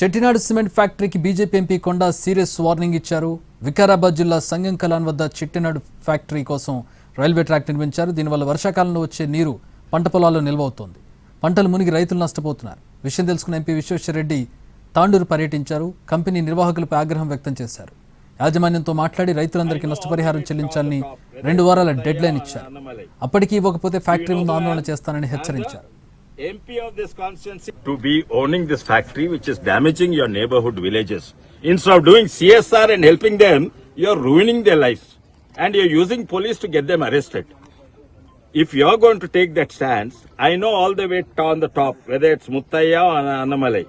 Chettinad cement ఫ్యాక్టరీకి BJP MP Konda serious warning ఇచ్చారు. వికారాబాద్ జిల్లా సంగం కలాన్ వద్ద చెట్టినాడు ఫ్యాక్టరీ కోసం రైల్వే ట్రాక్ నిర్మించారు. దీనివల్ల వర్షాకాలంలో వచ్చే నీరు పంట పొలాల్లో నిల్వ అవుతోంది పంటలు మునిగి రైతులు నష్టపోతున్నారు. విషయం తెలుసుకున్న ఎంపీ విశ్వేశ్వరరెడ్డి తాండూరు పర్యటించారు. కంపెనీ నిర్వాహకులపై ఆగ్రహం వ్యక్తం చేశారు. యాజమాన్యంతో మాట్లాడి రైతులందరికీ నష్టపరిహారం చెల్లించాలని రెండు వారాల డెడ్ లైన్ ఇచ్చారు. అప్పటికీ ఇవ్వకపోతే ఫ్యాక్టరీ ముందు ఆందోళన చేస్తానని హెచ్చరించారు. MP of this constituency to be owning this factory which is damaging your neighborhood villages. Instead of doing CSR and helping them, you're ruining their lives. And you're using police to get them arrested. If you're going to take that stance, I know all the way on the top, whether it's Muttaya or Annamalai.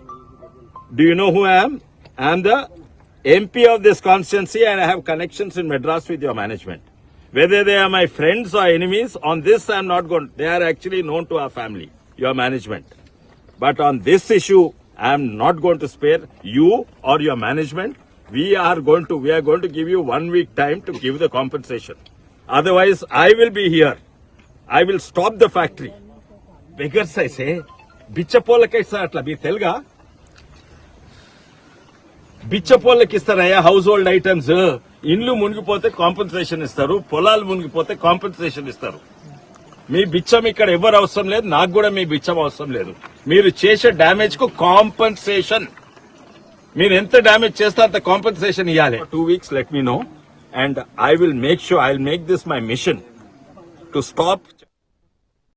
Do you know who I am? I am the MP of this constituency and I have connections in Madras with your management. Whether they are my friends or enemies, on this I am not going. They are actually known to our family, your management. But on this issue, I am not going to spare you or your management. We are going to we are going to give you one week time to give the compensation. Otherwise, I will be here. I will stop the factory. Beggars, I say. బిచ్చపోలకి ఇస్తారు అట్లా మీ తెలుగా బిచ్చపోళ్ళకి ఇస్తారయ్యా household items ఇండ్లు మునిగిపోతే compensation ఇస్తారు పొలాలు మునిగిపోతే కాంపెన్సేషన్ ఇస్తారు మీ బిచ్చం ఇక్కడ ఎవరు అవసరం లేదు నాకు కూడా మీ బిచ్చం అవసరం లేదు. మీరు చేసే డ్యామేజ్కు కాంపన్సేషన్ మీరు ఎంత డ్యామేజ్ చేస్తే అంత కాంపన్సేషన్ ఇవ్వాలి two weeks let me know and I will make sure I will make this my mission to stop